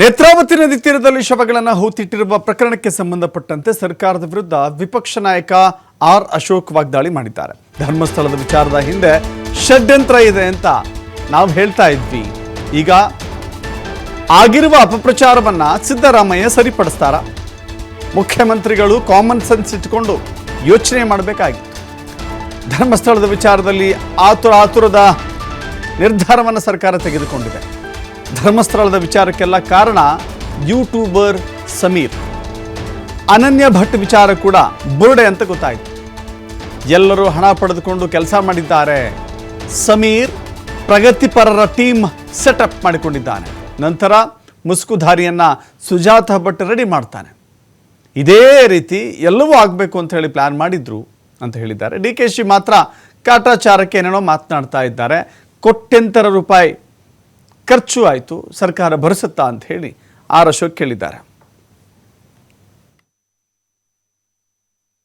ನೇತ್ರಾವತಿ ನದಿ ತೀರದಲ್ಲಿ ಶವಗಳನ್ನು ಹೂತಿಟ್ಟಿರುವ ಪ್ರಕರಣಕ್ಕೆ ಸಂಬಂಧಪಟ್ಟಂತೆ ಸರ್ಕಾರದ ವಿರುದ್ಧ ವಿಪಕ್ಷ ನಾಯಕ ಆರ್ ಅಶೋಕ್ ವಾಗ್ದಾಳಿ ಮಾಡಿದ್ದಾರೆ. ಧರ್ಮಸ್ಥಳದ ವಿಚಾರದ ಹಿಂದೆ ಷಡ್ಯಂತ್ರ ಇದೆ ಅಂತ ನಾವು ಹೇಳ್ತಾ ಇದ್ವಿ. ಈಗ ಆಗಿರುವ ಅಪಪ್ರಚಾರವನ್ನ ಸಿದ್ದರಾಮಯ್ಯ ಸರಿಪಡಿಸ್ತಾರ? ಮುಖ್ಯಮಂತ್ರಿಗಳು ಕಾಮನ್ ಸೆನ್ಸ್ ಇಟ್ಕೊಂಡು ಯೋಚನೆ ಮಾಡಬೇಕಾಗಿತ್ತು. ಧರ್ಮಸ್ಥಳದ ವಿಚಾರದಲ್ಲಿ ಆತುರ ಆತುರದ ನಿರ್ಧಾರವನ್ನು ಸರ್ಕಾರ ತೆಗೆದುಕೊಂಡಿದೆ. ಧರ್ಮಸ್ಥಳದ ವಿಚಾರಕ್ಕೆಲ್ಲ ಕಾರಣ ಯೂಟ್ಯೂಬರ್ ಸಮೀರ್. ಅನನ್ಯ ಭಟ್ ವಿಚಾರ ಕೂಡ ಬುರುಡೆ ಅಂತ ಗೊತ್ತಾಯಿತು. ಎಲ್ಲರೂ ಹಣ ಪಡೆದುಕೊಂಡು ಕೆಲಸ ಮಾಡಿದ್ದಾರೆ. ಸಮೀರ್ ಪ್ರಗತಿಪರರ ಟೀಮ್ ಸೆಟಪ್ ಮಾಡಿಕೊಂಡಿದ್ದಾನೆ. ನಂತರ ಮುಸ್ಕುಧಾರಿಯನ್ನ ಸುಜಾತ ಭಟ್ ರೆಡಿ ಮಾಡ್ತಾನೆ. ಇದೇ ರೀತಿ ಎಲ್ಲವೂ ಆಗಬೇಕು ಅಂತ ಹೇಳಿ ಪ್ಲ್ಯಾನ್ ಮಾಡಿದ್ರು ಅಂತ ಹೇಳಿದ್ದಾರೆ. ಡಿ ಕೆ ಶಿ ಮಾತ್ರ ಕಾಟಾಚಾರಕ್ಕೆ ಏನೇನೋ ಮಾತನಾಡ್ತಾ ಇದ್ದಾರೆ. ಕೋಟ್ಯಂತರ ರೂಪಾಯಿ ಖರ್ಚು ಆಯಿತು, ಸರ್ಕಾರ ಭರಿಸುತ್ತಾ ಅಂತ ಹೇಳಿ ಆರ್ ಅಶೋಕ್ ಕೇಳಿದ್ದಾರೆ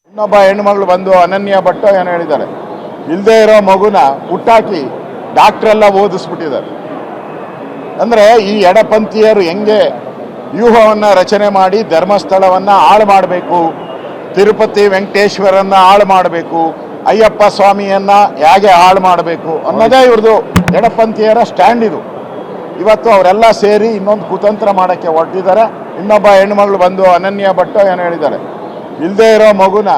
ಇನ್ನೊಬ್ಬ ಹೆಣ್ಮಗಳು ಬಂದು ಅನನ್ಯ ಭಟ್ಟ ಏನು ಹೇಳಿದ್ದಾರೆ. ಇಲ್ಲದೆ ಇರೋ ಮಗುನ ಹುಟ್ಟಾಕಿ ಡಾಕ್ಟ್ರೆಲ್ಲ ಓದಿಸ್ಬಿಟ್ಟಿದ್ದಾರೆ. ಅಂದ್ರೆ ಈ ಎಡಪಂಥೀಯರು ಹೆಂಗೆ ವ್ಯೂಹವನ್ನು ರಚನೆ ಮಾಡಿ ಧರ್ಮಸ್ಥಳವನ್ನ ಹಾಳು ಮಾಡಬೇಕು, ತಿರುಪತಿ ವೆಂಕಟೇಶ್ವರನ್ನ ಹಾಳು ಮಾಡಬೇಕು, ಅಯ್ಯಪ್ಪ ಸ್ವಾಮಿಯನ್ನ ಹೇಗೆ ಹಾಳು ಮಾಡಬೇಕು ಅನ್ನೋದೇ ಇವ್ರದ್ದು ಎಡಪಂಥೀಯರ ಸ್ಟ್ಯಾಂಡ್ ಇದು. ಇವತ್ತು ಅವರೆಲ್ಲ ಸೇರಿ ಇನ್ನೊಂದು ಕುತಂತ್ರ ಮಾಡೋಕ್ಕೆ ಹೊರಟಿದ್ದಾರೆ. ಇನ್ನೊಬ್ಬ ಹೆಣ್ಮಗಳು ಬಂದು ಅನನ್ಯ ಭಟ್ಟ ಏನು ಹೇಳಿದ್ದಾರೆ. ಇಲ್ಲದೆ ಇರೋ ಮಗುನ